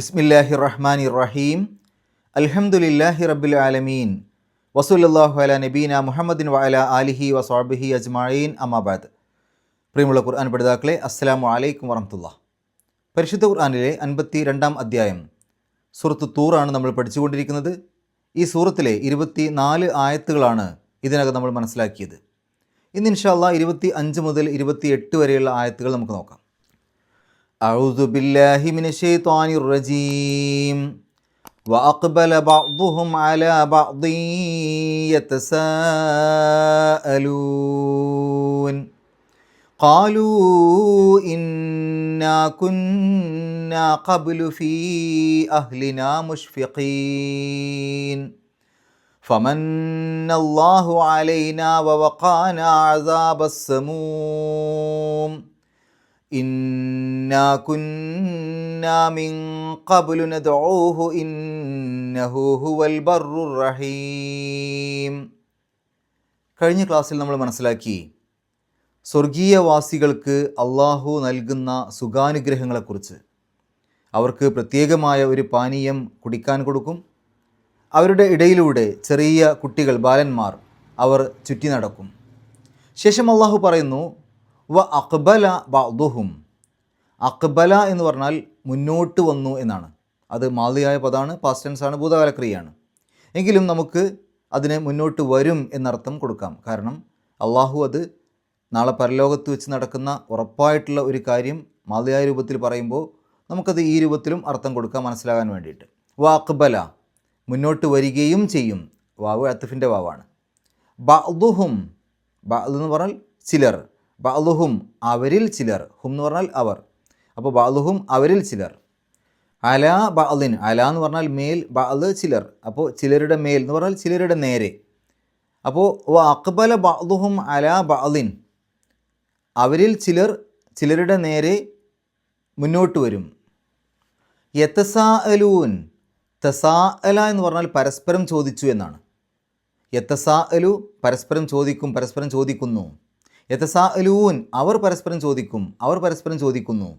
ബിസ്മില്ലാഹി റഹ്മാൻ റഹീം അൽഹംദുലില്ലാഹി റബ്ബിൽ ആലമീൻ. വസൂലല്ലാഹു അല നബീന മുഹമ്മദിൻ വഅല ആലിഹി വസാബിഹി അജ്മായീൻ അമാബാദ് പ്രിയമുള്ള ഖുർആൻ പഠിതാക്കളെ അസ്സലാമു അലൈക്കും വറഹമുല്ല പരിശുദ്ധ ഖുർആാനിലെ അൻപത്തി രണ്ടാം അധ്യായം. സൂറത്ത് തൂറാണ് നമ്മൾ പഠിച്ചുകൊണ്ടിരിക്കുന്നത്. ഈ സൂറത്തിലെ ഇരുപത്തി നാല് ആയത്തുകളാണ് ഇതിനകം നമ്മൾ മനസ്സിലാക്കിയത്. ഇന്ന് ഇൻഷാല്ല ഇരുപത്തി അഞ്ച് മുതൽ ഇരുപത്തി എട്ട് വരെയുള്ള ആയത്തുകൾ നമുക്ക് നോക്കാം. أعوذ بالله من الشيطان الرجيم. وأقبل بعضهم على بعض يتساءلون. قالوا إنا كنا قبل في أهلنا مشفقين. فمن الله علينا ووقانا عذاب السموم. ഇന്നഹു ഹുവൽ റഹീം കഴിഞ്ഞ ക്ലാസ്സിൽ നമ്മൾ മനസ്സിലാക്കി സ്വർഗീയവാസികൾക്ക് അള്ളാഹു നൽകുന്ന സുഖാനുഗ്രഹങ്ങളെക്കുറിച്ച്. അവർക്ക് പ്രത്യേകമായ ഒരു പാനീയം കുടിക്കാൻ കൊടുക്കും. അവരുടെ ഇടയിലൂടെ ചെറിയ കുട്ടികൾ ബാലന്മാർ അവർ ചുറ്റി നടക്കും. ശേഷം അള്ളാഹു പറയുന്നു വ അക്ബല ബാദുഹും അക്ബല എന്ന് പറഞ്ഞാൽ മുന്നോട്ട് വന്നു എന്നാണ്. അത് മാതിയായ പദമാണ് പാസ്റ്റൻസാണ് ടെൻസ് ആണ് ഭൂതകാലക്രിയയാണ്. എങ്കിലും നമുക്ക് അതിനെ മുന്നോട്ട് വരും എന്നർത്ഥം കൊടുക്കാം. കാരണം അള്ളാഹു അത് നാളെ പരലോകത്ത് വെച്ച് നടക്കുന്ന ഉറപ്പായിട്ടുള്ള ഒരു കാര്യം മാതിയായ രൂപത്തിൽ പറയുമ്പോൾ നമുക്കത് ഈ രൂപത്തിലും അർത്ഥം കൊടുക്കാം മനസ്സിലാകാൻ വേണ്ടിയിട്ട്. വ അക്ബല മുന്നോട്ട് വരികയും ചെയ്യും. വാവ് അത്തഫിന്റെ വാവാണ്. ബാദുഹും ബാദ് എന്ന് പറഞ്ഞാൽ ചിലർ. ബാലുഹും അവരിൽ ചിലർ. ഹും എന്ന് പറഞ്ഞാൽ അവർ. അപ്പോൾ ബാലുഹും അവരിൽ ചിലർ. അല ബാലിൻ അല എന്ന് പറഞ്ഞാൽ മേൽ ബാൽ ചിലർ. അപ്പോൾ ചിലരുടെ മേൽ എന്ന് പറഞ്ഞാൽ ചിലരുടെ നേരെ. അപ്പോൾ അക്ബല ബാലുഹും അല ബാലിൻ അവരിൽ ചിലർ ചിലരുടെ നേരെ മുന്നോട്ട് വരും. യത്തസാ അലൂൻ തസാ അല എന്ന് പറഞ്ഞാൽ പരസ്പരം ചോദിച്ചു എന്നാണ്. യത്തസാ അലു പരസ്പരം ചോദിക്കും പരസ്പരം ചോദിക്കുന്നു. യഥസാ അലൂൻ അവർ പരസ്പരം ചോദിക്കും. അവർ പരസ്പരം ചോദിക്കുന്നു.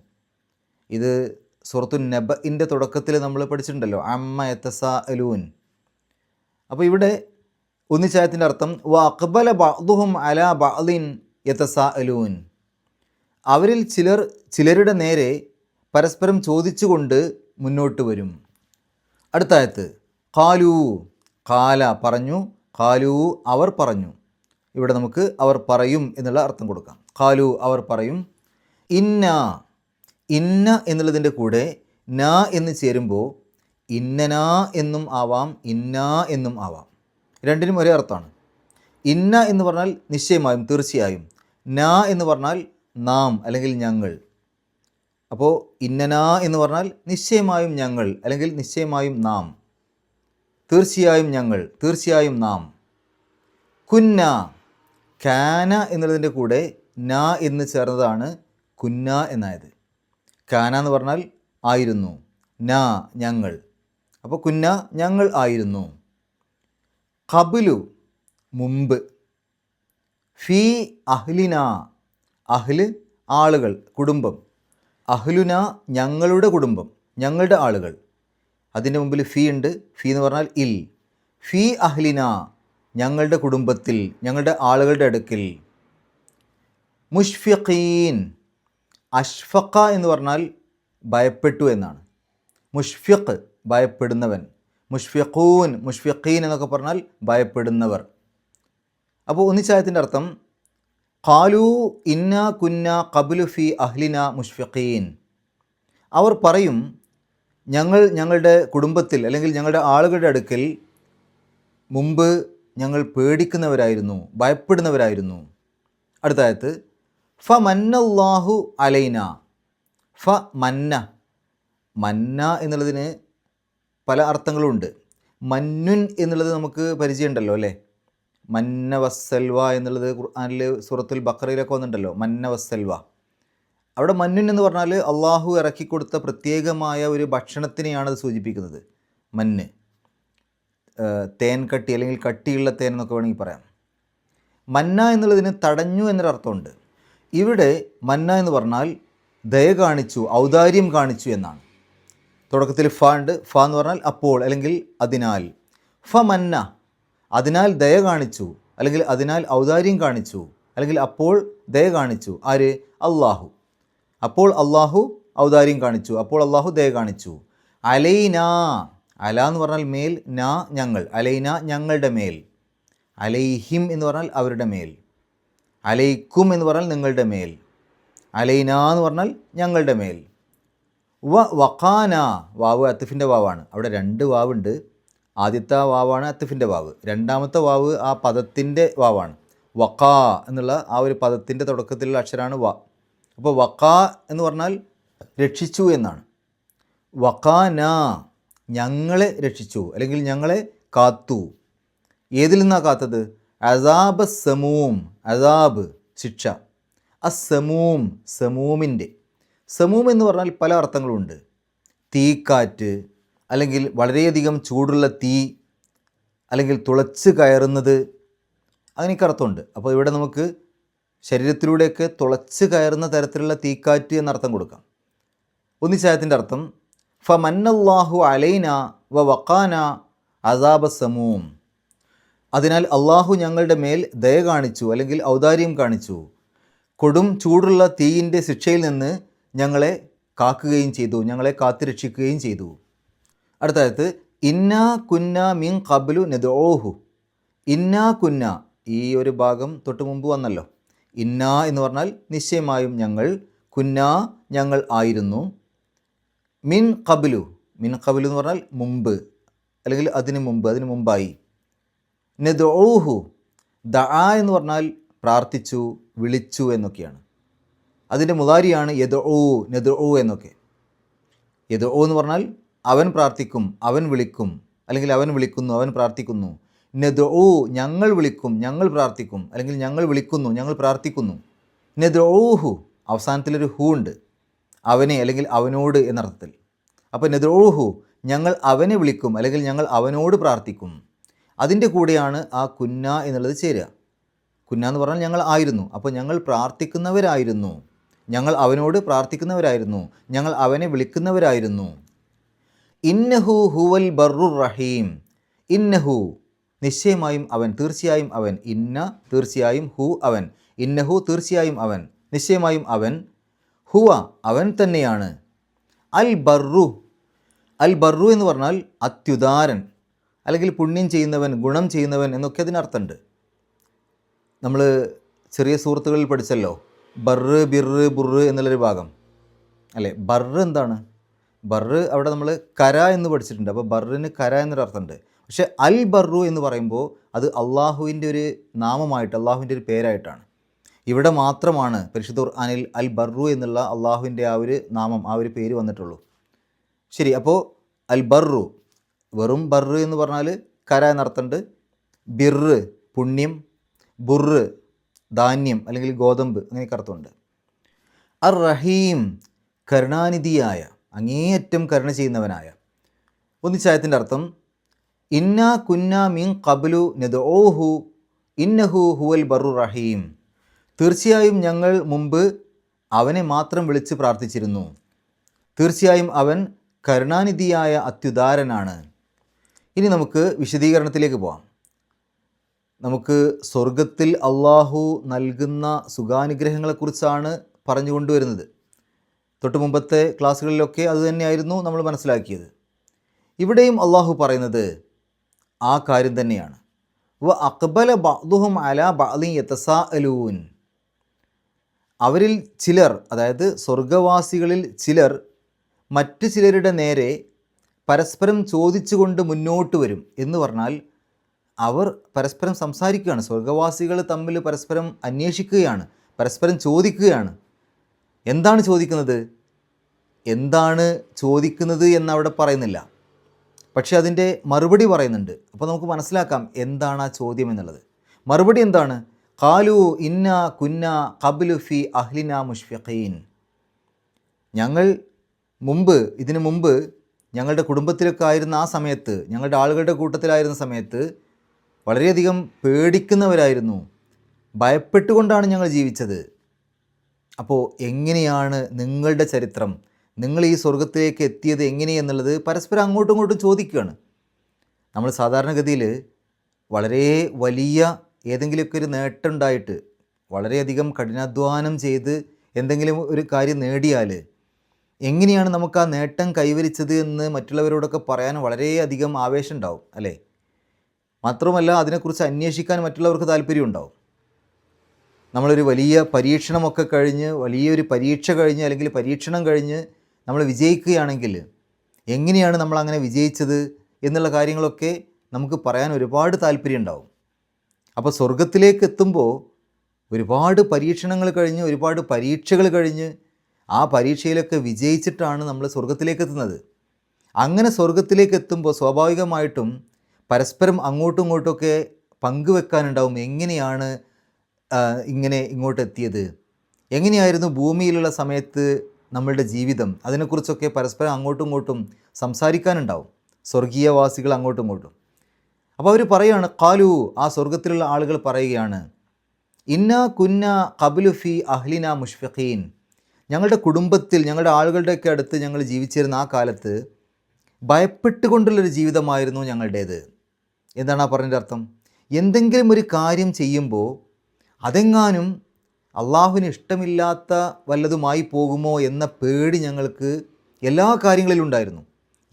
ഇത് സുഹൃത്തു നബിന്റെ തുടക്കത്തിൽ നമ്മൾ പഠിച്ചിട്ടുണ്ടല്ലോ. അമ്മ യഥസാ അലൂൻ അപ്പോൾ ഇവിടെ ഒന്നിച്ചായത്തിന്റെ അർത്ഥം വ അക്ബല ബഅദുഹും അല ബഅലിൻ യഥസാ അലൂൻ അവരിൽ ചിലർ ചിലരുടെ നേരെ പരസ്പരം ചോദിച്ചുകൊണ്ട് മുന്നോട്ട് വരും. അടുത്തായത്ത് കാലു കാല പറഞ്ഞു. കാലു അവർ പറഞ്ഞു. ഇവിടെ നമുക്ക് അവർ പറയും എന്നുള്ള അർത്ഥം കൊടുക്കാം. കാലു അവർ പറയും ഇന്ന ഇന്ന എന്നുള്ളതിന്റെ കൂടെ ന എന്ന് ചേരുമ്പോൾ ഇന്നന എന്നും ആവാം ഇന്ന എന്നും ആവാം. രണ്ടിനും ഒരേ അർത്ഥമാണ്. ഇന്ന എന്ന് പറഞ്ഞാൽ നിശ്ചയമായും തീർച്ചയായും. ന എന്ന് പറഞ്ഞാൽ നാം അല്ലെങ്കിൽ ഞങ്ങൾ. അപ്പോൾ ഇന്നന എന്ന് പറഞ്ഞാൽ നിശ്ചയമായും ഞങ്ങൾ അല്ലെങ്കിൽ നിശ്ചയമായും നാം. തീർച്ചയായും ഞങ്ങൾ തീർച്ചയായും നാം. കുന്ന കാന എന്നുള്ളതിന്റെ കൂടെ ന എന്ന് ചേർന്നതാണ് കുന്ന എന്നായത്. കാന എന്ന് പറഞ്ഞാൽ ആയിരുന്നു. ന ഞങ്ങൾ. അപ്പോൾ കുന്ന ഞങ്ങൾ ആയിരുന്നു. കബിലു മുമ്പ്. ഫി അഹ്ലിന. അഹ്ല് ആളുകൾ കുടുംബം. അഹ്ലുന ഞങ്ങളുടെ കുടുംബം ഞങ്ങളുടെ ആളുകൾ. അതിന്റെ മുമ്പിൽ ഫീ ഉണ്ട്. ഫീ എന്ന് പറഞ്ഞാൽ ഇൽ. ഫി അഹ്ലിന. ഞങ്ങളുടെ കുടുംബത്തിൽ ഞങ്ങളുടെ ആളുകളുടെ അടുക്കിൽ. മുഷ്ഫിഖീൻ അഷ്ഫക്ക എന്ന് പറഞ്ഞാൽ ഭയപ്പെട്ടു എന്നാണ്. മുഷ്ഫിഖ് ഭയപ്പെടുന്നവൻ. മുഷ്ഫിഖൂൻ മുഷ്ഫിഖീൻ എന്നൊക്കെ പറഞ്ഞാൽ ഭയപ്പെടുന്നവർ. അപ്പോൾ ഒന്നിച്ചായത്തിന്റെ അർത്ഥം ഖാലു ഇന്ന കുന്ന കബുലു ഫി അഹ്ലിന മുഷ്ഫിഖീൻ. അവർ പറയും ഞങ്ങൾ ഞങ്ങളുടെ കുടുംബത്തിൽ അല്ലെങ്കിൽ ഞങ്ങളുടെ ആളുകളുടെ അടുക്കൽ മുമ്പ് ഞങ്ങൾ പേടിക്കുന്നവരായിരുന്നു ഭയപ്പെടുന്നവരായിരുന്നു. അടുത്തായത് ഫ മന്നല്ലാഹു അലൈന. ഫ മന്ന. മന്ന എന്നുള്ളതിന് പല അർത്ഥങ്ങളുണ്ട്. മന്നുൻ എന്നുള്ളത് നമുക്ക് പരിചയമുണ്ടല്ലോ അല്ലേ? മന്ന വസ്സൽവ എന്നുള്ളത് ഖുർആാനിൽ സൂറത്തുൽ ബക്കറയിലൊക്കെ വന്നിട്ടുണ്ടല്ലോ മന്ന വസ്സൽവ. അവിടെ മന്നുൻ എന്ന് പറഞ്ഞാൽ അള്ളാഹു ഇറക്കി കൊടുത്ത പ്രത്യേകമായ ഒരു ഭക്ഷണത്തിനെയാണ് അത് സൂചിപ്പിക്കുന്നത് മന്ന്. തേൻ കട്ടി അല്ലെങ്കിൽ കട്ടിയുള്ള തേൻ എന്നൊക്കെ വേണമെങ്കിൽ പറയാം. മന്ന എന്നുള്ളതിന് തടഞ്ഞു എന്നൊരർത്ഥമുണ്ട്. ഇവിടെ മന്ന എന്ന് പറഞ്ഞാൽ ദയ കാണിച്ചു ഔദാര്യം കാണിച്ചു എന്നാണ്. തുടക്കത്തിൽ ഫ ഉണ്ട്. ഫ എന്ന് പറഞ്ഞാൽ അപ്പോൾ അല്ലെങ്കിൽ അതിനാൽ. ഫ മന്ന അതിനാൽ ദയ കാണിച്ചു അല്ലെങ്കിൽ അതിനാൽ ഔദാര്യം കാണിച്ചു അല്ലെങ്കിൽ അപ്പോൾ ദയ കാണിച്ചു. ആര്? അള്ളാഹു അപ്പോൾ അള്ളാഹു ഔദാര്യം കാണിച്ചു അപ്പോൾ അള്ളാഹു ദയ കാണിച്ചു. അലൈന അല എന്ന് പറഞ്ഞാൽ മേൽ നാ ഞങ്ങൾ. അലൈന ഞങ്ങളുടെ മേൽ. അലൈഹിം എന്ന് പറഞ്ഞാൽ അവരുടെ മേൽ. അലൈക്കും എന്ന് പറഞ്ഞാൽ നിങ്ങളുടെ മേൽ. അലൈന എന്ന് പറഞ്ഞാൽ ഞങ്ങളുടെ മേൽ. വ വഖാന വാവ് അത്തിഫിന്റെ വാവാണ്. അവിടെ രണ്ട് വാവുണ്ട്. ആദ്യത്തെ വാവാണ് അത്തിഫിന്റെ വാവ്. രണ്ടാമത്തെ വാവ് ആ പദത്തിന്റെ വാവാണ്. വക്കാ എന്നുള്ള ആ ഒരു പദത്തിന്റെ തുടക്കത്തിലുള്ള അക്ഷരമാണ് വ. അപ്പോൾ വക്കാ എന്ന് പറഞ്ഞാൽ രക്ഷിച്ചു എന്നാണ്. വക്കാന ഞങ്ങളെ രക്ഷിച്ചു അല്ലെങ്കിൽ ഞങ്ങളെ കാത്തു. ഏതിൽ നിന്നാണ് കാത്തത്? അസാബ് സമൂം അസാബ് ശിക്ഷ. അസമൂം സമൂമിന്റെ. സമൂം എന്ന് പറഞ്ഞാൽ പല അർത്ഥങ്ങളുണ്ട്. തീക്കാറ്റ് അല്ലെങ്കിൽ വളരെയധികം ചൂടുള്ള തീ അല്ലെങ്കിൽ തുളച്ച് കയറുന്നത്. അങ്ങനെയൊക്കെ അർത്ഥമുണ്ട്. അപ്പോൾ ഇവിടെ നമുക്ക് ശരീരത്തിലൂടെയൊക്കെ തുളച്ച് കയറുന്ന തരത്തിലുള്ള തീക്കാറ്റ് എന്നർത്ഥം കൊടുക്കാം. ഒന്നിച്ചായത്തിന്റെ അർത്ഥം ഫ മന്നല്ലാഹു അലൈന വ വക്കാന അസാബ സമൂം. അതിനാൽ അള്ളാഹു ഞങ്ങളുടെ മേൽ ദയ കാണിച്ചു അല്ലെങ്കിൽ ഔദാര്യം കാണിച്ചു. കൊടും ചൂടുള്ള തീയിന്റെ ശിക്ഷയിൽ നിന്ന് ഞങ്ങളെ കാക്കുകയും ചെയ്തു ഞങ്ങളെ കാത്തുരക്ഷിക്കുകയും ചെയ്തു. അടുത്തതായത് ഇന്ന കുന്ന മിൻ കബലു നെദോഹു ഇന്ന കുന്ന ഈ ഒരു ഭാഗം തൊട്ട് മുമ്പ് വന്നല്ലോ. ഇന്ന എന്ന് പറഞ്ഞാൽ നിശ്ചയമായും ഞങ്ങൾ കുന്ന ഞങ്ങൾ ആയിരുന്നു. മിൻ കബലു മിൻ കബലു എന്ന് പറഞ്ഞാൽ മുമ്പ് അല്ലെങ്കിൽ അതിന് മുമ്പ് അതിന് മുമ്പായി. നെദോഹു ദ ആ എന്ന് പറഞ്ഞാൽ പ്രാർത്ഥിച്ചു വിളിച്ചു എന്നൊക്കെയാണ്. അതിന്റെ മുതാരിയാണ് യദോ നെദോ എന്നൊക്കെ. യദോ എന്ന് പറഞ്ഞാൽ അവൻ പ്രാർത്ഥിക്കും അവൻ വിളിക്കും അല്ലെങ്കിൽ അവൻ വിളിക്കുന്നു അവൻ പ്രാർത്ഥിക്കുന്നു. നെദോ ഞങ്ങൾ വിളിക്കും ഞങ്ങൾ പ്രാർത്ഥിക്കും അല്ലെങ്കിൽ ഞങ്ങൾ വിളിക്കുന്നു ഞങ്ങൾ പ്രാർത്ഥിക്കുന്നു. നെദോഹു അവസാനത്തിലൊരു ഹൂ ഉണ്ട്. അവനെ അല്ലെങ്കിൽ അവനോട് എന്നർത്ഥത്തിൽ. അപ്പോൾ നെദ്രോഹു ഞങ്ങൾ അവനെ വിളിക്കും അല്ലെങ്കിൽ ഞങ്ങൾ അവനോട് പ്രാർത്ഥിക്കും. അതിന്റെ കൂടെയാണ് ആ കുന്ന എന്നുള്ളത് ചേരുക. കുന്ന എന്ന് പറഞ്ഞാൽ ഞങ്ങൾ ആയിരുന്നു. അപ്പോൾ ഞങ്ങൾ പ്രാർത്ഥിക്കുന്നവരായിരുന്നു. ഞങ്ങൾ അവനോട് പ്രാർത്ഥിക്കുന്നവരായിരുന്നു. ഞങ്ങൾ അവനെ വിളിക്കുന്നവരായിരുന്നു. ഇന്നഹു ഹുവൽ ബർറുർ റഹീം. ഇന്നഹു നിശ്ചയമായും അവൻ തീർച്ചയായും അവൻ. ഇന്ന തീർച്ചയായും ഹു അവൻ. ഇന്നഹു തീർച്ചയായും അവൻ. നിശ്ചയമായും അവൻ ഹുവ അവൻ തന്നെയാണ്. അൽ ബർറു അൽ ബർറു എന്ന് പറഞ്ഞാൽ അത്യുദാരൻ അല്ലെങ്കിൽ പുണ്യം ചെയ്യുന്നവൻ ഗുണം ചെയ്യുന്നവൻ എന്നൊക്കെ അതിനർത്ഥമുണ്ട്. നമ്മൾ ചെറിയ സുഹൃത്തുക്കളിൽ പഠിച്ചല്ലോ ബർറ് ബിർറ് ബുർറ് എന്നുള്ളൊരു ഭാഗം. അല്ലേ? ബർറ് എന്താണ്? ബർറ് അവിടെ നമ്മൾ കര എന്ന് പഠിച്ചിട്ടുണ്ട്. അപ്പോൾ ബർറിന് കര എന്നൊരു അർത്ഥമുണ്ട് പക്ഷേ അൽ ബർറു എന്ന് പറയുമ്പോൾ അത് അള്ളാഹുവിന്റെ ഒരു നാമമായിട്ട് അള്ളാഹുവിന്റെ ഒരു പേരായിട്ടാണ്. ഇവിടെ മാത്രമാണ് പരിശുദ്ധ ഖുർആനിൽ അൽ ബർറു എന്നുള്ള അള്ളാഹുവിന്റെ ആ ഒരു നാമം ആ ഒരു പേര് വന്നിട്ടുള്ളൂ. ശരി അപ്പോൾ അൽ ബർറു വെറും ബർറ് എന്ന് പറഞ്ഞാൽ കര എന്നർത്ഥമുണ്ട്. ബിർറ് പുണ്യം. ബുർറ് ധാന്യം അല്ലെങ്കിൽ ഗോതമ്പ് അങ്ങനെയൊക്കെ അർത്ഥമുണ്ട്. അർ റഹീം കരുണാനിധിയായ അങ്ങേയറ്റം കരുണ ചെയ്യുന്നവനായ. ഒന്നിച്ചായത്തിന്റെ അർത്ഥം ഇന്ന കുന്ന മീൻ കബലു നെദോഹു ഇന്നഹു ഹുവൽ ബറു റഹീം. തീർച്ചയായും ഞങ്ങൾ മുമ്പ് അവനെ മാത്രം വിളിച്ച് പ്രാർത്ഥിച്ചിരുന്നു. തീർച്ചയായും അവൻ കരുണാനിധിയായ അത്യുദാരനാണ്. ഇനി നമുക്ക് വിശദീകരണത്തിലേക്ക് പോകാം നമുക്ക് സ്വർഗത്തിൽ അള്ളാഹു നൽകുന്ന സുഖാനുഗ്രഹങ്ങളെക്കുറിച്ചാണ് പറഞ്ഞു കൊണ്ടുവരുന്നത് തൊട്ട് മുമ്പത്തെ ക്ലാസ്സുകളിലൊക്കെ അതുതന്നെയായിരുന്നു നമ്മൾ മനസ്സിലാക്കിയത്. ഇവിടെയും അള്ളാഹു പറയുന്നത് ആ കാര്യം തന്നെയാണ്. വ അക്ബല ബഅ്ദുഹും അല ബഅ്ലി യതസാ അലൂൻ അവരിൽ ചിലർ അതായത് സ്വർഗവാസികളിൽ ചിലർ മറ്റു ചിലരുടെ നേരെ പരസ്പരം ചോദിച്ചുകൊണ്ട് മുന്നോട്ട് വരും എന്ന് പറഞ്ഞാൽ അവർ പരസ്പരം സംസാരിക്കുകയാണ്. സ്വർഗവാസികൾ തമ്മിൽ പരസ്പരം അന്വേഷിക്കുകയാണ് പരസ്പരം ചോദിക്കുകയാണ്. എന്താണ് ചോദിക്കുന്നത്? എന്താണ് ചോദിക്കുന്നത് എന്നവിടെ പറയുന്നില്ല. പക്ഷേ അതിന്റെ മറുപടി പറയുന്നുണ്ട്. അപ്പോൾ നമുക്ക് മനസ്സിലാക്കാം എന്താണ് ആ ചോദ്യം എന്നുള്ളത്. മറുപടി എന്താണ്? കാലു ഇന്ന കുന്ന കബിലു ഫി അഹ്ലിന മുഷ്ഫിഖീൻ. ഞങ്ങൾ മുമ്പ് ഇതിനു മുമ്പ് ഞങ്ങളുടെ കുടുംബത്തിലൊക്കെ ആയിരുന്ന ആ സമയത്ത് ഞങ്ങളുടെ ആളുകളുടെ കൂട്ടത്തിലായിരുന്ന സമയത്ത് വളരെയധികം പേടിക്കുന്നവരായിരുന്നു. ഭയപ്പെട്ടുകൊണ്ടാണ് ഞങ്ങൾ ജീവിച്ചത്. അപ്പോൾ എങ്ങനെയാണ് നിങ്ങളുടെ ചരിത്രം? നിങ്ങൾ ഈ സ്വർഗത്തിലേക്ക് എത്തിയത് എങ്ങനെയെന്നുള്ളത് പരസ്പരം അങ്ങോട്ടും ഇങ്ങോട്ടും ചോദിക്കുകയാണ്. നമ്മൾ സാധാരണഗതിയിൽ വളരെ വലിയ ഏതെങ്കിലുമൊക്കെ ഒരു നേട്ടമുണ്ടായിട്ട് വളരെയധികം കഠിനാധ്വാനം ചെയ്ത് എന്തെങ്കിലും ഒരു കാര്യം നേടിയാൽ എങ്ങനെയാണ് നമുക്ക് ആ നേട്ടം കൈവരിച്ചത് എന്ന് മറ്റുള്ളവരോടൊക്കെ പറയാൻ വളരെയധികം ആവേശം ഉണ്ടാവും അല്ലേ? മാത്രമല്ല അതിനെക്കുറിച്ച് അന്വേഷിക്കാൻ മറ്റുള്ളവർക്ക് താല്പര്യം ഉണ്ടാവും നമ്മളൊരു വലിയ പരീക്ഷണമൊക്കെ കഴിഞ്ഞ് വലിയൊരു പരീക്ഷ കഴിഞ്ഞ് അല്ലെങ്കിൽ പരീക്ഷണം കഴിഞ്ഞ് നമ്മൾ വിജയിക്കുകയാണെങ്കിൽ എങ്ങനെയാണ് നമ്മൾ അങ്ങനെ വിജയിച്ചത് എന്നുള്ള കാര്യങ്ങളൊക്കെ നമുക്ക് പറയാൻ ഒരുപാട് താല്പര്യം ഉണ്ടാവും അപ്പോൾ സ്വർഗത്തിലേക്ക് എത്തുമ്പോൾ ഒരുപാട് പരീക്ഷണങ്ങൾ കഴിഞ്ഞ് ഒരുപാട് പരീക്ഷകൾ കഴിഞ്ഞ് ആ പരീക്ഷയിലൊക്കെ വിജയിച്ചിട്ടാണ് നമ്മൾ സ്വർഗത്തിലേക്ക് എത്തുന്നത്. അങ്ങനെ സ്വർഗത്തിലേക്ക് എത്തുമ്പോൾ സ്വാഭാവികമായിട്ടും പരസ്പരം അങ്ങോട്ടും ഇങ്ങോട്ടുമൊക്കെ പങ്കുവെക്കാനുണ്ടാവും എങ്ങനെയാണ് ഇങ്ങനെ ഇങ്ങോട്ട് എത്തിയത് എങ്ങനെയായിരുന്നു ഭൂമിയിലുള്ള സമയത്ത് നമ്മളുടെ ജീവിതം? അതിനെക്കുറിച്ചൊക്കെ പരസ്പരം അങ്ങോട്ടും ഇങ്ങോട്ടും സംസാരിക്കാനുണ്ടാവും. സ്വർഗീയവാസികൾ അങ്ങോട്ടും ഇങ്ങോട്ടും. അപ്പോൾ അവർ പറയുകയാണ് കാലു ആ സ്വർഗത്തിലുള്ള ആളുകൾ പറയുകയാണ് ഇന്ന കുന്ന കബുലു ഫി അഹ്ലിന മുഷ്ഫീൻ ഞങ്ങളുടെ കുടുംബത്തിൽ ഞങ്ങളുടെ ആളുകളുടെയൊക്കെ അടുത്ത് ഞങ്ങൾ ജീവിച്ചിരുന്ന ആ കാലത്ത് ഭയപ്പെട്ടുകൊണ്ടുള്ളൊരു ജീവിതമായിരുന്നു ഞങ്ങളുടേത്. എന്താണ് ആ പറഞ്ഞതിന്റെ അർത്ഥം? എന്തെങ്കിലും ഒരു കാര്യം ചെയ്യുമ്പോൾ അതെങ്ങാനും അള്ളാഹുവിന് ഇഷ്ടമില്ലാത്ത വല്ലതുമായി പോകുമോ എന്ന പേടി ഞങ്ങൾക്ക് എല്ലാ കാര്യങ്ങളിലും ഉണ്ടായിരുന്നു.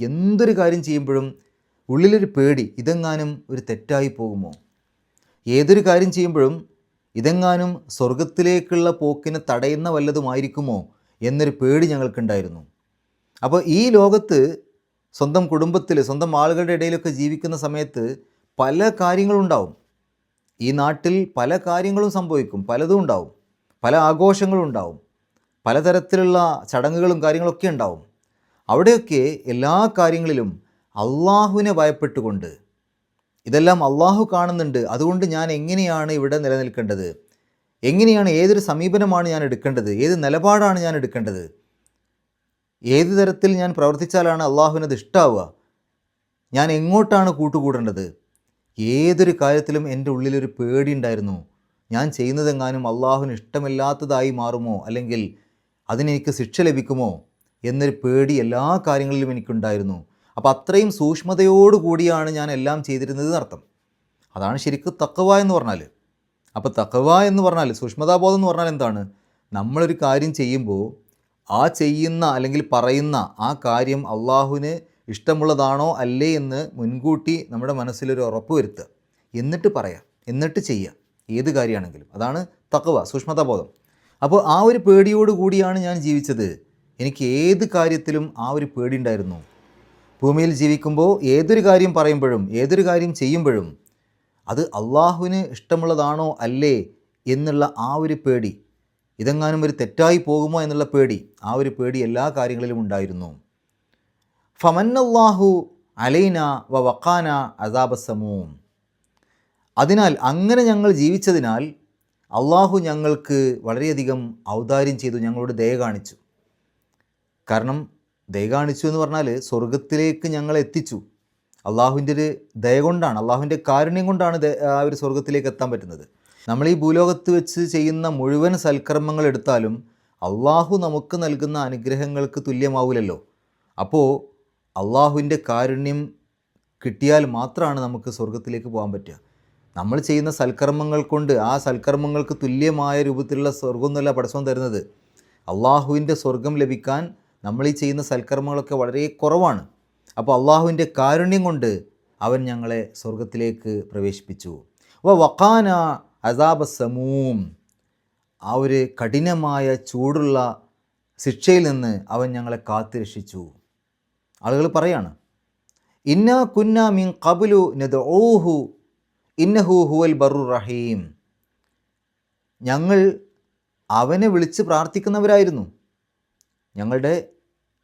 എന്തൊരു കാര്യം ചെയ്യുമ്പോഴും ഉള്ളിലൊരു പേടി ഇതെങ്ങാനും ഒരു തെറ്റായി പോകുമോ? ഏതൊരു കാര്യം ചെയ്യുമ്പോഴും ഇതെങ്ങാനും സ്വർഗത്തിലേക്കുള്ള പോക്കിനെ തടയുന്ന വല്ലതുമായിരിക്കുമോ എന്നൊരു പേടി ഞങ്ങൾക്കുണ്ടായിരുന്നു. അപ്പോൾ ഈ ലോകത്ത് സ്വന്തം കുടുംബത്തിൽ സ്വന്തം ആളുകളുടെ ഇടയിലൊക്കെ ജീവിക്കുന്ന സമയത്ത് പല കാര്യങ്ങളുണ്ടാവും ഈ നാട്ടിൽ പല കാര്യങ്ങളും സംഭവിക്കും പലതും ഉണ്ടാവും. പല ആഘോഷങ്ങളും ഉണ്ടാവും. പലതരത്തിലുള്ള ചടങ്ങുകളും കാര്യങ്ങളൊക്കെ ഉണ്ടാവും. അവിടെയൊക്കെ എല്ലാ കാര്യങ്ങളിലും അള്ളാഹുവിനെ ഭയപ്പെട്ടുകൊണ്ട്. ഇതെല്ലാം അള്ളാഹു കാണുന്നുണ്ട്. അതുകൊണ്ട് ഞാൻ എങ്ങനെയാണ് ഇവിടെ നിലനിൽക്കേണ്ടത്? എങ്ങനെയാണ് ഏതൊരു സമീപനമാണ് ഞാൻ എടുക്കേണ്ടത്? ഏത് നിലപാടാണ് ഞാൻ എടുക്കേണ്ടത്? ഏത് തരത്തിൽ ഞാൻ പ്രവർത്തിച്ചാലാണ് അള്ളാഹുവിനത് ഇഷ്ടാവുക? ഞാൻ എങ്ങോട്ടാണ് കൂട്ടുകൂടേണ്ടത്? ഏതൊരു കാര്യത്തിലും എന്റെ ഉള്ളിലൊരു പേടി ഉണ്ടായിരുന്നു. ഞാൻ ചെയ്യുന്നതെങ്ങാനും അള്ളാഹുവിന് ഇഷ്ടമില്ലാത്തതായി മാറുമോ? അല്ലെങ്കിൽ അതിനെനിക്ക് ശിക്ഷ ലഭിക്കുമോ? എന്നൊരു പേടി എല്ലാ കാര്യങ്ങളിലും എനിക്കുണ്ടായിരുന്നു. അപ്പോൾ അത്രയും സൂക്ഷ്മതയോടുകൂടിയാണ് ഞാൻ എല്ലാം ചെയ്തിരുന്നത് എന്നർത്ഥം. അതാണ് ശരിക്കും തക്കവ എന്ന് പറഞ്ഞാൽ അപ്പോൾ തക്കവ എന്ന് പറഞ്ഞാൽ സൂക്ഷ്മതാബോധം എന്ന് പറഞ്ഞാൽ എന്താണ്? നമ്മളൊരു കാര്യം ചെയ്യുമ്പോൾ ആ ചെയ്യുന്ന അല്ലെങ്കിൽ പറയുന്ന ആ കാര്യം അള്ളാഹുവിന് ഇഷ്ടമുള്ളതാണോ അല്ലേ എന്ന് മുൻകൂട്ടി നമ്മുടെ മനസ്സിലൊരു ഉറപ്പ് വരുത്തുക. എന്നിട്ട് പറയാം എന്നിട്ട് ചെയ്യുക ഏത് കാര്യമാണെങ്കിലും. അതാണ് തക്കവ സൂക്ഷ്മതാബോധം. അപ്പോൾ ആ ഒരു പേടിയോട് കൂടിയാണ് ഞാൻ ജീവിച്ചത്. എനിക്ക് ഏത് കാര്യത്തിലും ആ ഒരു പേടി ഉണ്ടായിരുന്നു? ഭൂമിയിൽ ജീവിക്കുമ്പോൾ ഏതൊരു കാര്യം പറയുമ്പോഴും ഏതൊരു കാര്യം ചെയ്യുമ്പോഴും അത് അള്ളാഹുവിന് ഇഷ്ടമുള്ളതാണോ അല്ലേ എന്നുള്ള ആ ഒരു പേടി ഇതെങ്ങാനും ഒരു തെറ്റായി പോകുമോ എന്നുള്ള പേടി ആ ഒരു പേടി എല്ലാ കാര്യങ്ങളിലും ഉണ്ടായിരുന്നു. ഫമന്നല്ലാഹു അലൈന വ വക്കാന അസാബസമൂം അതിനാൽ അങ്ങനെ ഞങ്ങൾ ജീവിച്ചതിനാൽ അള്ളാഹു ഞങ്ങൾക്ക് വളരെയധികം ഔദാര്യം ചെയ്തു ഞങ്ങളോട് ദയ കാണിച്ചു. കാരണം ദയ കാണിച്ചു എന്ന് പറഞ്ഞാൽ സ്വർഗത്തിലേക്ക് ഞങ്ങൾ എത്തിച്ചു. അള്ളാഹുവിന്റെ ഒരു ദയ കൊണ്ടാണ് അള്ളാഹുവിന്റെ കാരുണ്യം കൊണ്ടാണ് ആ ഒരു സ്വർഗത്തിലേക്ക് എത്താൻ പറ്റുന്നത്. നമ്മൾ ഈ ഭൂലോകത്ത് വെച്ച് ചെയ്യുന്ന മുഴുവൻ സൽക്കർമ്മങ്ങൾ എടുത്താലും അള്ളാഹു നമുക്ക് നൽകുന്ന അനുഗ്രഹങ്ങൾക്ക് തുല്യമാവില്ലല്ലോ അപ്പോൾ അള്ളാഹുവിന്റെ കാരുണ്യം കിട്ടിയാൽ മാത്രമാണ് നമുക്ക് സ്വർഗത്തിലേക്ക് പോകാൻ പറ്റുക. നമ്മൾ ചെയ്യുന്ന സൽക്കർമ്മങ്ങൾ കൊണ്ട് ആ സൽക്കർമ്മങ്ങൾക്ക് തുല്യമായ രൂപത്തിലുള്ള സ്വർഗമൊന്നുമല്ല പടസ്വം തരുന്നത്. അള്ളാഹുവിന്റെ സ്വർഗം ലഭിക്കാൻ നമ്മൾ ഈ ചെയ്യുന്ന സൽക്കർമ്മങ്ങളൊക്കെ വളരെ കുറവാണ്. അപ്പോൾ അള്ളാഹുവിന്റെ കാരുണ്യം കൊണ്ട് അവൻ ഞങ്ങളെ സ്വർഗത്തിലേക്ക് പ്രവേശിപ്പിച്ചു. അപ്പോൾ വഖാന അസാബ സമൂം. ആ ഒരു കഠിനമായ ചൂടുള്ള ശിക്ഷയിൽ നിന്ന് അവൻ ഞങ്ങളെ കാത്തു രക്ഷിച്ചു. ആളുകൾ പറയാണ് ഇന്ന കുന്ന മിൻ കബുലു നദഊഹു ഇന്നഹു ഹുവൽ ബറു റഹീം. ഞങ്ങൾ അവനെ വിളിച്ച് പ്രാർത്ഥിക്കുന്നവരായിരുന്നു. ഞങ്ങളുടെ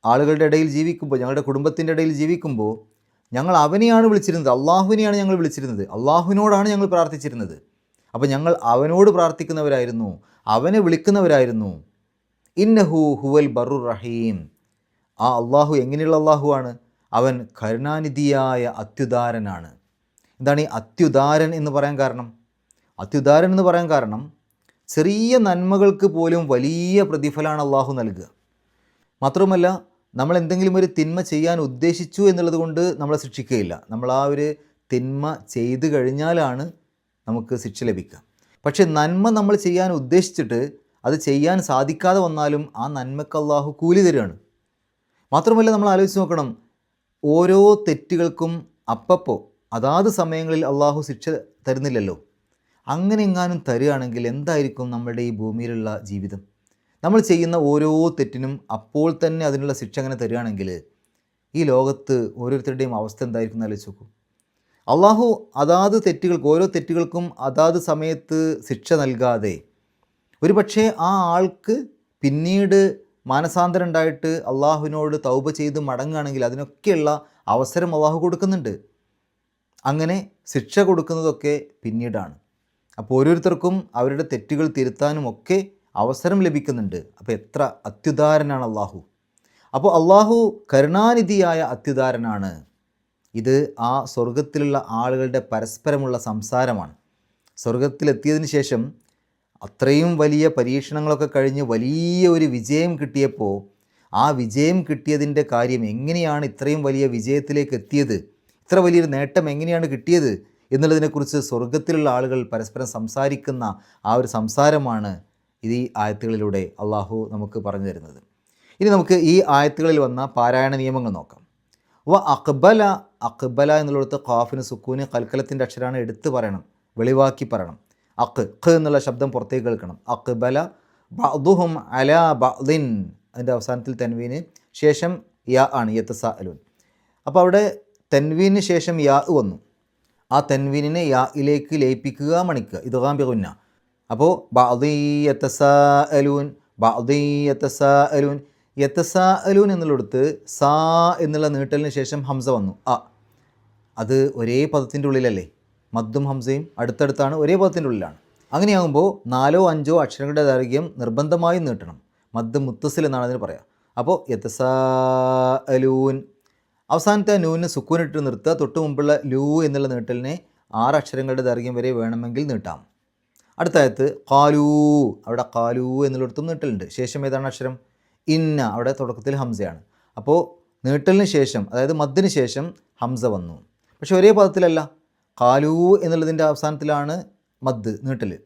ആളുകളുടെ ഇടയിൽ ജീവിക്കുമ്പോൾ ഞങ്ങളുടെ കുടുംബത്തിന്റെ ഇടയിൽ ജീവിക്കുമ്പോൾ ഞങ്ങൾ അവനെയാണ് വിളിച്ചിരുന്നത്. അള്ളാഹുവിനെയാണ് ഞങ്ങൾ വിളിച്ചിരുന്നത്. അള്ളാഹുവിനോടാണ് ഞങ്ങൾ പ്രാർത്ഥിച്ചിരുന്നത്. അപ്പോൾ ഞങ്ങൾ അവനോട് പ്രാർത്ഥിക്കുന്നവരായിരുന്നു. അവനെ വിളിക്കുന്നവരായിരുന്നു. ഇന്നഹു ഹുവൽ ബറു റഹീം. ആ അള്ളാഹു എങ്ങനെയുള്ള അള്ളാഹുവാണ്? അവൻ കരുണാനിധിയായ അത്യുദാരനാണ്. എന്താണ് ഈ അത്യുദാരൻ എന്ന് പറയാൻ കാരണം? അത്യുദാരൻ എന്ന് പറയാൻ കാരണം ചെറിയ നന്മകൾക്ക് പോലും വലിയ പ്രതിഫലമാണ് അള്ളാഹു നൽകുക. മാത്രവുമല്ല നമ്മൾ എന്തെങ്കിലും ഒരു തിന്മ ചെയ്യാൻ ഉദ്ദേശിച്ചു എന്നുള്ളത് കൊണ്ട് നമ്മളെ ശിക്ഷിക്കുകയില്ല. നമ്മൾ ആ ഒരു തിന്മ ചെയ്തു കഴിഞ്ഞാലാണ് നമുക്ക് ശിക്ഷ ലഭിക്കുക. പക്ഷേ നന്മ നമ്മൾ ചെയ്യാൻ ഉദ്ദേശിച്ചിട്ട് അത് ചെയ്യാൻ സാധിക്കാതെ വന്നാലും ആ നന്മക്ക് അള്ളാഹു കൂലി തരികയാണ് മാത്രമല്ല നമ്മൾ ആലോചിച്ച് നോക്കണം ഓരോ തെറ്റുകൾക്കും അപ്പപ്പോൾ അതാത് സമയങ്ങളിൽ അള്ളാഹു ശിക്ഷ തരുന്നില്ലല്ലോ. അങ്ങനെ എങ്ങാനും തരികയാണെങ്കിൽ എന്തായിരിക്കും നമ്മുടെ ഈ ഭൂമിയിലുള്ള ജീവിതം? നമ്മൾ ചെയ്യുന്ന ഓരോ തെറ്റിനും അപ്പോൾ തന്നെ അതിനുള്ള ശിക്ഷ അങ്ങനെ തരികയാണെങ്കിൽ ഈ ലോകത്ത് ഓരോരുത്തരുടെയും അവസ്ഥ എന്തായിരിക്കും എന്ന് ആലോചിച്ച് നോക്കൂ. അള്ളാഹു അതാത് തെറ്റുകൾക്ക് ഓരോ തെറ്റുകൾക്കും അതാത് സമയത്ത് ശിക്ഷ നൽകാതെ ഒരു പക്ഷേ ആ ആൾക്ക് പിന്നീട് മാനസാന്തരം ഉണ്ടായിട്ട് അള്ളാഹുവിനോട് തൗബ ചെയ്ത് മടങ്ങുകയാണെങ്കിൽ അതിനൊക്കെയുള്ള അവസരം അള്ളാഹു കൊടുക്കുന്നുണ്ട്. അങ്ങനെ ശിക്ഷ കൊടുക്കുന്നതൊക്കെ പിന്നീടാണ്. അപ്പോൾ ഓരോരുത്തർക്കും അവരുടെ തെറ്റുകൾ തിരുത്താനും ഒക്കെ അവസരം ലഭിക്കുന്നുണ്ട്. അപ്പോൾ എത്ര അത്യുദാരനാണ് അള്ളാഹു. അപ്പോൾ അള്ളാഹു കരുണാനിധിയായ അത്യുദാരനാണ് ഇത് ആ സ്വർഗത്തിലുള്ള ആളുകളുടെ പരസ്പരമുള്ള സംസാരമാണ്. സ്വർഗത്തിലെത്തിയതിന് ശേഷം അത്രയും വലിയ പരീക്ഷണങ്ങളൊക്കെ കഴിഞ്ഞ് വലിയ ഒരു വിജയം കിട്ടിയപ്പോൾ ആ വിജയം കിട്ടിയതിന്റെ കാര്യം എങ്ങനെയാണ് ഇത്രയും വലിയ വിജയത്തിലേക്ക് എത്തിയത്? ഇത്ര വലിയൊരു നേട്ടം എങ്ങനെയാണ് കിട്ടിയത്? എന്നുള്ളതിനെക്കുറിച്ച് സ്വർഗത്തിലുള്ള ആളുകൾ പരസ്പരം സംസാരിക്കുന്ന ആ ഒരു സംസാരമാണ് ഇത് ഈ ആയത്തുകളിലൂടെ അള്ളാഹു നമുക്ക് പറഞ്ഞു തരുന്നത്. ഇനി നമുക്ക് ഈ ആയത്തുകളിൽ വന്ന പാരായണ നിയമങ്ങൾ നോക്കാം. വ അക്ബല അക്ബല എന്നുള്ളിടത്ത് ഖാഫിന് സുക്കൂന് കൽക്കലത്തിന്റെ അക്ഷരമാണ് എടുത്തു പറയണം വെളിവാക്കി പറയണം. അക്ക് ഖ് എന്നുള്ള ശബ്ദം പുറത്തേക്ക് കേൾക്കണം. അക്ബല ബഅദുഹും അല ബഅദിൻ. അതിന്റെ അവസാനത്തിൽ തൻവീന് ശേഷം യാ ആണ് യത്തസ അലുൻ അപ്പോൾ അവിടെ തൻവീന് ശേഷം യാ വന്നു. ആ തൻവീനിനെ ഇലേക്ക് ലയിപ്പിക്കുക മണിക്കുക. ഇതുകാം ബിഗുന്ന. അപ്പോൾ ബഅദീയത്തസ അലൂൻ ബഅദീയത്തസ അലൂൻ യത്തസ അലൂൻ എന്നുള്ളിടത്ത് സാ എന്നുള്ള നീട്ടലിന് ശേഷം ഹംസ വന്നു. അ. അത് ഒരേ പദത്തിന്റെ ഉള്ളിലല്ലേ? മദ്ദും ഹംസയും അടുത്തടുത്താണ് ഒരേ പദത്തിന്റെ ഉള്ളിലാണ്. അങ്ങനെയാകുമ്പോൾ നാലോ അഞ്ചോ അക്ഷരങ്ങളുടെ ദൈർഘ്യം നിർബന്ധമായും നീട്ടണം. മദ് മുത്തസിൽ എന്നാണ് അതിന് പറയുക അപ്പോൾ യത്തസാ അലൂൻ അവസാനത്തെ നൂവിന് സുക്കൂനിട്ട് നിർത്തുക. തൊട്ട് മുമ്പുള്ള ലൂ എന്നുള്ള നീട്ടലിനെ ആറ് അക്ഷരങ്ങളുടെ ദൈർഘ്യം വരെ വേണമെങ്കിൽ നീട്ടാം. അടുത്തായത് കാലൂ അവിടെ കാലൂ എന്നുള്ളിടത്തും നീട്ടലുണ്ട്. ശേഷം ഏതാണ് അക്ഷരം? ഇന്ന. അവിടെ തുടക്കത്തിൽ ഹംസയാണ്. അപ്പോൾ നീട്ടലിന് ശേഷം അതായത് മദ്ദിന് ശേഷം ഹംസ വന്നു. പക്ഷേ ഒരേ പദത്തിലല്ല. കാലൂ എന്നുള്ളതിന്റെ അവസാനത്തിലാണ് മദ് നീട്ടൽ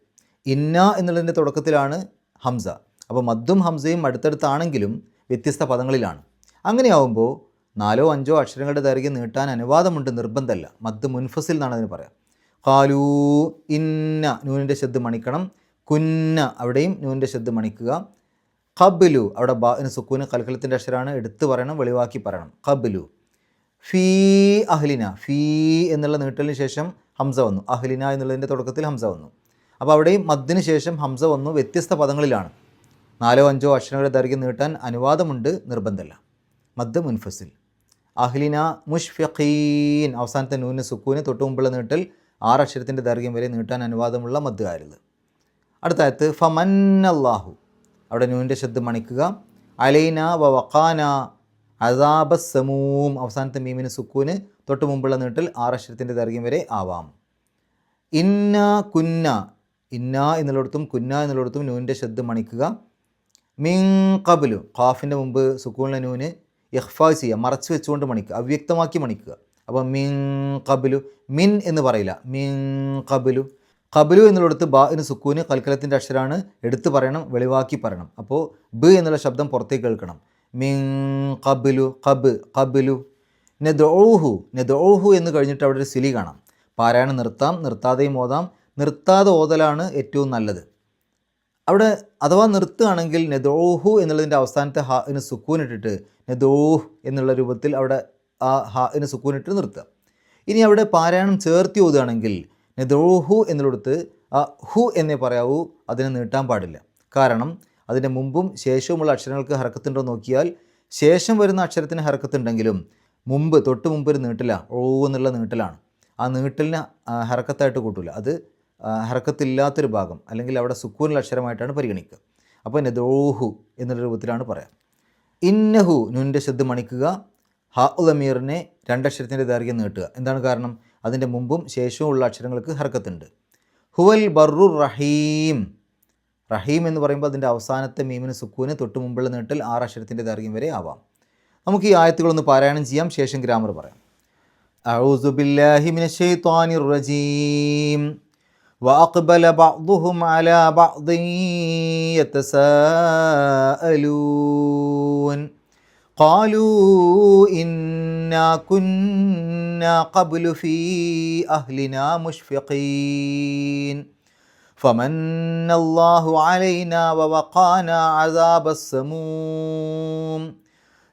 ഇന്ന എന്നുള്ളതിന്റെ തുടക്കത്തിലാണ് ഹംസ. അപ്പോൾ മദ്ദും ഹംസയും അടുത്തടുത്താണെങ്കിലും വ്യത്യസ്ത പദങ്ങളിലാണ്. അങ്ങനെയാവുമ്പോൾ നാലോ അഞ്ചോ അക്ഷരങ്ങളുടെ ദൈർഘ്യം നീട്ടാൻ അനുവാദമുണ്ട് നിർബന്ധമല്ല. മദ് മുൻഫസിൽ എന്നാണ് അതിന് പറയാം. കാലൂ ഇന്ന നൂനിന്റെ ശബ്ദം മണിക്കണം. കുന്ന അവിടെയും നൂനിന്റെ ശബ്ദം മണിക്കുക. കബിലു അവിടെ ബാന് സുക്കൂന് കൽക്കലത്തിന്റെ അക്ഷരമാണ് എടുത്തു പറയണം വെളിവാക്കി പറയണം. കബിലു ഫീ അഹ്ലിന ഫീ എന്നുള്ള നീട്ടലിന് ശേഷം ഹംസ വന്നു. അഹ്ലിന എന്നുള്ളതിന്റെ തുടക്കത്തിൽ ഹംസ വന്നു. അപ്പോൾ അവിടെയും മദ്ദിന് ശേഷം ഹംസ വന്നു വ്യത്യസ്ത പദങ്ങളിലാണ്. നാലോ അഞ്ചോ അക്ഷരങ്ങളുടെ ദൈർഘ്യം നീട്ടാൻ അനുവാദമുണ്ട് നിർബന്ധമല്ല. മദ് മുൻഫസിൽ. അഹ്ലിന മുഷ്ഫീൻ അവസാനത്തെ നൂന് സുക്കൂന് തൊട്ട് മുമ്പുള്ള നീട്ടൽ ആറ് അക്ഷരത്തിന്റെ ദൈർഘ്യം വരെ നീട്ടാൻ അനുവാദമുള്ള മദ്ദുകാരുത്. അടുത്ത ഫമൻ ഫമന്നല്ലാഹു. അവിടെ നൂന്റെ ശബ്ദം മണിക്കുക അലൈന വ വഖാന അദാബസമൂം അവസാനത്തെ മീമിന് സുക്കൂന് തൊട്ട് മുമ്പുള്ള നീട്ടൽ അക്ഷരത്തിന്റെ ദൈർഘ്യം വരെ ആവാം. ഇന്ന കുന്ന. ഇന്ന എന്നുള്ളിടത്തും കുന്ന എന്നുള്ളിടത്തും നൂന്റെ ശബ്ദം മണിക്കുക മിൻ കബിലു ഖാഫിന്റെ മുമ്പ് സുക്കൂണിലെ നൂന് ഇഹ്ഫാ ചെയ്യുക മറച്ചു വെച്ചുകൊണ്ട് മണിക്കുക. അവ്യക്തമാക്കി മണിക്കുക. അപ്പോൾ മിൻ കബിലു മിൻ എന്ന് പറയില്ല. മിൻ കബിലു കബിലു എന്നുള്ളടത്ത് ബ എന്ന് സുക്കൂന് കൽക്കലത്തിന്റെ അക്ഷരമാണ് എടുത്തു പറയണം വെളിവാക്കി പറയണം. അപ്പോൾ ബ് എന്നുള്ള ശബ്ദം പുറത്തേക്ക് കേൾക്കണം. മിൻ കബിലു കബ് കബിലു നെദോഹു നെദോഹു എന്ന് കഴിഞ്ഞിട്ട് അവിടെ ഒരു സിലി കാണാം. പാരായണം നിർത്താം നിർത്താതെയും ഓതാം. നിർത്താതെ ഓതലാണ് ഏറ്റവും നല്ലത്. അവിടെ അഥവാ നിർത്തുകയാണെങ്കിൽ നെദോഹു എന്നുള്ളതിന്റെ അവസാനത്തെ ഹ ഇന് സുക്കൂനിട്ടിട്ട് നെദോഹ് എന്നുള്ള രൂപത്തിൽ അവിടെ ആ ഹ ഇന് സുക്കൂൻ ഇട്ട് നിർത്തുക. ഇനി അവിടെ പാരായണം ചേർത്തി ഓതുകയാണെങ്കിൽ നെദോഹു എന്നുള്ളടുത്ത് ആ ഹു എന്നേ പറയാവൂ അതിനെ നീട്ടാൻ പാടില്ല. കാരണം അതിന്റെ മുമ്പും ശേഷവുമുള്ള അക്ഷരങ്ങൾക്ക് ഹറക്കത്തുണ്ടോ നോക്കിയാൽ ശേഷം വരുന്ന അക്ഷരത്തിന് ഹറക്കത്തുണ്ടെങ്കിലും മുമ്പ് തൊട്ട് മുമ്പ് ഒരു നീട്ടില ഓ എന്നുള്ള നീട്ടലാണ്. ആ നീട്ടലിന് ഹറക്കത്തായിട്ട് കൂട്ടില്ല അത് ഹറക്കത്തില്ലാത്തൊരു ഭാഗം അല്ലെങ്കിൽ അവിടെ സുക്കൂനുള്ള അക്ഷരമായിട്ടാണ് പരിഗണിക്കുക. അപ്പോൾ നെദോഹു എന്നുള്ള രൂപത്തിലാണ് പറയാം. ഇന്നഹു നുന്റെ ശബ്ദം മണിക്കുക ഹ ഉലമീറിനെ രണ്ടക്ഷരത്തിൻ്റെ ദൈർഘ്യം നീട്ടുക എന്താണ് കാരണം അതിൻ്റെ മുമ്പും ശേഷവും ഉള്ള അക്ഷരങ്ങൾക്ക് ഹർക്കത്തുണ്ട് ഹുവൽ ബർറു റഹീം റഹീം എന്ന് പറയുമ്പോൾ അതിൻ്റെ അവസാനത്തെ മീമിന് സുക്കൂന് തൊട്ട് മുമ്പുള്ള നീട്ടൽ ആറ് അക്ഷരത്തിൻ്റെ ദൈർഘ്യം വരെ ആവാം നമുക്ക് ഈ ആയത്തുകളൊന്ന് പാരായണം ചെയ്യാം ശേഷം ഗ്രാമർ പറയാം أعوذ بالله من الشيطان الرجيم وأقبل بعضهم على بعض يتساءلون قالوا إنا كنا قبل في أهلنا مشفقين فمن الله علينا ووقانا عذاب السموم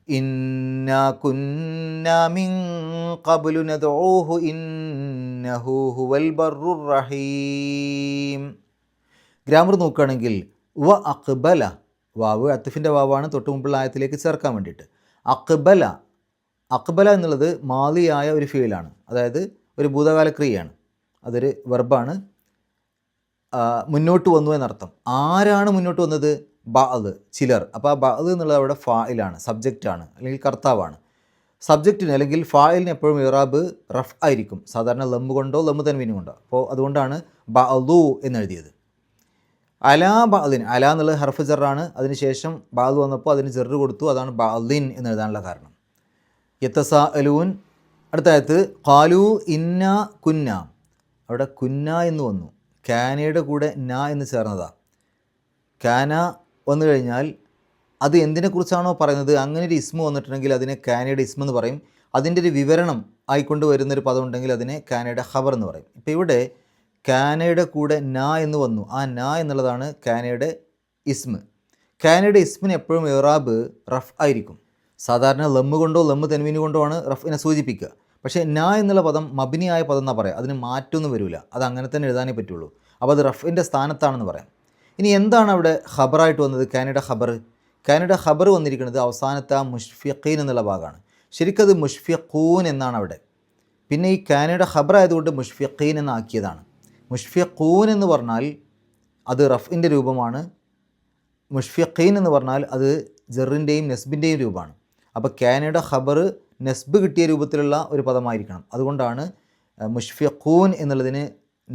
إنا كنا من قبل ندعوه إنه هو البر الرحيم ഗ്രാമർ നോക്കുകയാണെങ്കിൽ വ അക്ബല വാവ് അത്തിഫിൻ്റെ വാവാണ് തൊട്ട് മുമ്പുള്ള ആയത്തിലേക്ക് ചേർക്കാൻ വേണ്ടിയിട്ട് അക്ബല. അക്ബല എന്നുള്ളത് മാലിയായ ഒരു ഫീലാണ് അതായത് ഒരു ഭൂതകാല ക്രിയയാണ്. അതൊരു വെർബാണ് മുന്നോട്ട് വന്നു എന്നർത്ഥം. ആരാണ് മുന്നോട്ട് വന്നത്? ബാദ് ചിലർ. അപ്പോൾ ആ ബാദ് എന്നുള്ളത് അവിടെ ഫായിലാണ് സബ്ജക്റ്റാണ് അല്ലെങ്കിൽ കർത്താവാണ്. സബ്ജക്റ്റിന് അല്ലെങ്കിൽ ഫായിലിന് എപ്പോഴും ഇറാബ് റഫ് ആയിരിക്കും. സാധാരണ ലംബ് കൊണ്ടോ ലംബ് തൻവിനും കൊണ്ടോ. അപ്പോൾ അതുകൊണ്ടാണ് ബഅലു എന്നെഴുതിയത്. അലാ ബാദിൻ അല എന്നുള്ളത് ഹർഫ് ജറാണ്. അതിനുശേഷം ബാദ് വന്നപ്പോൾ അതിന് ജെറ് കൊടുത്തു. അതാണ് ബാദിൻ എന്ന് എഴുതാനുള്ള കാരണം. യത്തസ അലൂൻ അടുത്ത ആയത്ത് ഖാലു ഇന്ന കുന്ന. അവിടെ കുന്ന എന്ന് വന്നു. കാനയുടെ കൂടെ ന എന്ന് ചേർന്നതാ. കാന വന്നു കഴിഞ്ഞാൽ അത് എന്തിനെക്കുറിച്ചാണോ പറയുന്നത്? അങ്ങനെ ഒരു ഇസ്മ വന്നിട്ടുണ്ടെങ്കിൽ അതിനെ കാനയുടെ ഇസ്മ എന്ന് പറയും. അതിന്റെ ഒരു വിവരണം ആയിക്കൊണ്ട് വരുന്നൊരു പദം ഉണ്ടെങ്കിൽ അതിനെ കാനയുടെ ഖബർ എന്ന് പറയും. ഇപ്പോൾ ഇവിടെ കാനയുടെ കൂടെ ന എന്ന് വന്നു. ആ ന എന്നുള്ളതാണ് കാനയുടെ ഇസ്മ്. കാനയുടെ ഇസ്മിന് എപ്പോഴും ഇറാബ് റഫ് ആയിരിക്കും. സാധാരണ ലമ്മ് കൊണ്ടോ ലമ്മ് തെൻവീന് കൊണ്ടോ ആണ് റഫിനെ സൂചിപ്പിക്കുക. പക്ഷേ ന എന്നുള്ള പദം മബിനിയായ പദം എന്നാ പറയാം. അതിന് മാറ്റമൊന്നും വരില്ല അത് അങ്ങനെ തന്നെ എഴുതാനേ പറ്റുള്ളൂ. അപ്പോൾ അത് റഫിന്റെ സ്ഥാനത്താണെന്ന് പറയാം. ഇനി എന്താണ് അവിടെ ഖബറായിട്ട് വന്നത്? കാനയുടെ ഖബർ. കാനയുടെ ഖബർ വന്നിരിക്കുന്നത് അവസാനത്തെ ആ മുഷ്ഫിഖീൻ എന്നുള്ള ഭാഗമാണ് ശരിക്കത് മുഷ്ഫിഖൂൻ എന്നാണ് അവിടെ. പിന്നെ ഈ കാനയുടെ ഖബർ ആയതുകൊണ്ട് മുഷ്ഫിഖീൻ എന്നാക്കിയതാണ്. മുഷ്ഫിഖൂൻ എന്ന് പറഞ്ഞാൽ അത് റഫിന്റെ രൂപമാണ്. മുഷ്ഫിഖീൻ എന്ന് പറഞ്ഞാൽ അത് ജെറിന്റെയും നെസ്ബിന്റെയും രൂപമാണ്. അപ്പോൾ കാനയുടെ ഖബർ നെസ്ബ് കിട്ടിയ രൂപത്തിലുള്ള ഒരു പദമായിരിക്കണം. അതുകൊണ്ടാണ് മുഷ്ഫിഖൂൻ എന്നുള്ളതിന്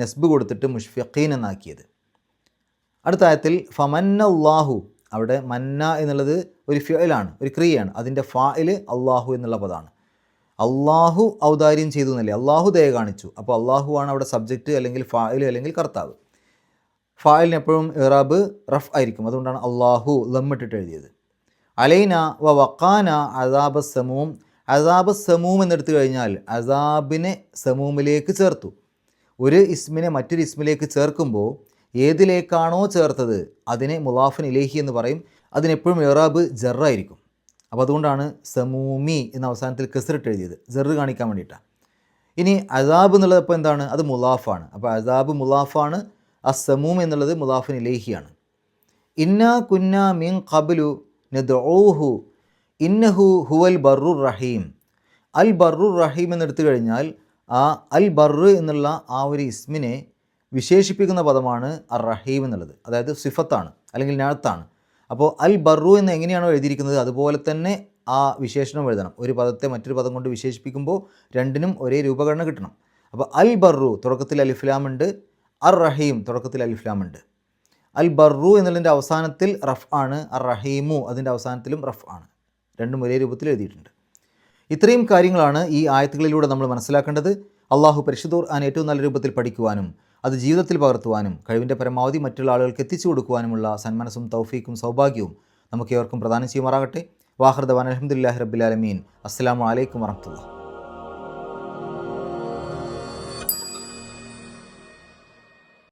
നെസ്ബ് കൊടുത്തിട്ട് മുഷ്ഫിഖീൻ എന്നാക്കിയത്. അടുത്ത ആയത്തിൽ ഫമന്നല്ലാഹു അവിടെ മന്ന എന്നുള്ളത് ഒരു ഫിയലാണ് ഒരു ക്രിയയാണ്. അതിന്റെ ഫായിൽ അള്ളാഹു എന്നുള്ള പദമാണ്. അള്ളാഹു ഔദാര്യം ചെയ്തു എന്നല്ലേ? അള്ളാഹു ദയ കാണിച്ചു. അപ്പോൾ അള്ളാഹു ആണ് അവിടെ സബ്ജക്റ്റ് അല്ലെങ്കിൽ ഫായിൽ അല്ലെങ്കിൽ കർത്താവ്. ഫായിലിന് എപ്പോഴും ഇറാബ് റഫ് ആയിരിക്കും. അതുകൊണ്ടാണ് അള്ളാഹു ലമ്മിട്ടിട്ട് എഴുതിയത്. അലൈന വ വക്കാന അസാബ് സമൂം. അസാബ് സമൂം എന്നെടുത്തു കഴിഞ്ഞാൽ അസാബിനെ സമൂമിലേക്ക് ചേർത്തു. ഒരു ഇസ്മിനെ മറ്റൊരു ഇസ്മിലേക്ക് ചേർക്കുമ്പോൾ ഏതിലേക്കാണോ ചേർത്തത് അതിനെ മുലാഫിൻ ഇലേഹി എന്ന് പറയും. അതിനെപ്പോഴും ഇറാബ് ജറായിരിക്കും അപ്പോൾ അതുകൊണ്ടാണ് സമൂമി എന്ന അവസാനത്തിൽ കെസറിട്ട് എഴുതിയത് ജെറു കാണിക്കാൻ വേണ്ടിയിട്ടാണ്. ഇനി അസാബ് എന്നുള്ളത് അപ്പോൾ എന്താണ്? അത് മുലാഫാണ്. അപ്പോൾ അസാബ് മുലാഫാണ് അസമൂം എന്നുള്ളത് മുലാഫിൻ ഇലേഹിയാണ്. ഇന്ന കുന്ന മിൻ ഖബലു നെദ്ഹു ഇന്നഹു ഹുവൽ ബർറുർ റഹീം. അൽ ബർറുർ റഹീം എന്നെടുത്തു കഴിഞ്ഞാൽ ആ അൽ ബർറ് എന്നുള്ള ആ ഒരു ഇസ്മിനെ വിശേഷിപ്പിക്കുന്ന പദമാണ് അർ റഹീം എന്നുള്ളത്. അതായത് സിഫത്താണ് അല്ലെങ്കിൽ നാത്താണ് അപ്പോൾ അൽ ബറു എന്ന് എങ്ങനെയാണോ എഴുതിയിരിക്കുന്നത് അതുപോലെ തന്നെ ആ വിശേഷണം എഴുതണം. ഒരു പദത്തെ മറ്റൊരു പദം കൊണ്ട് വിശേഷിപ്പിക്കുമ്പോൾ രണ്ടിനും ഒരേ രൂപഘടന കിട്ടണം. അപ്പോൾ അൽ ബറു തുടക്കത്തിൽ അലിഫ്ലാം ഉണ്ട്. അർ റഹീം തുടക്കത്തിൽ അലിഫ്ലാം ഉണ്ട്. അൽ ബറു എന്നുള്ളതിന്റെ അവസാനത്തിൽ റഫ് ആണ് അർ റഹീമു അതിന്റെ അവസാനത്തിലും റഫ് ആണ്. രണ്ടും ഒരേ രൂപത്തിൽ എഴുതിയിട്ടുണ്ട്. ഇത്രയും കാര്യങ്ങളാണ് ഈ ആയത്തുകളിലൂടെ നമ്മൾ മനസ്സിലാക്കേണ്ടത്. അള്ളാഹു പരിശുദ്ധൂർ ആൻ ഏറ്റവും നല്ല രൂപത്തിൽ പഠിക്കുവാനും അത് ജീവിതത്തിൽ പകർത്തുവാനും കഴിവിന്റെ പരമാവധി മറ്റുള്ള ആളുകൾക്ക് എത്തിച്ചു കൊടുക്കുവാനുമുള്ള സന്മനസ്സും തൗഫീക്കും സൗഭാഗ്യവും നമുക്ക് ഏവർക്കും പ്രദാനം ചെയ്യുമാറാകട്ടെ. വാഹൃദവാൻ അലഹമുല്ലാഹി റബ്ബിലാലമീൻ അസ്സാം വലൈക്കും വറഹമത്തുള്ള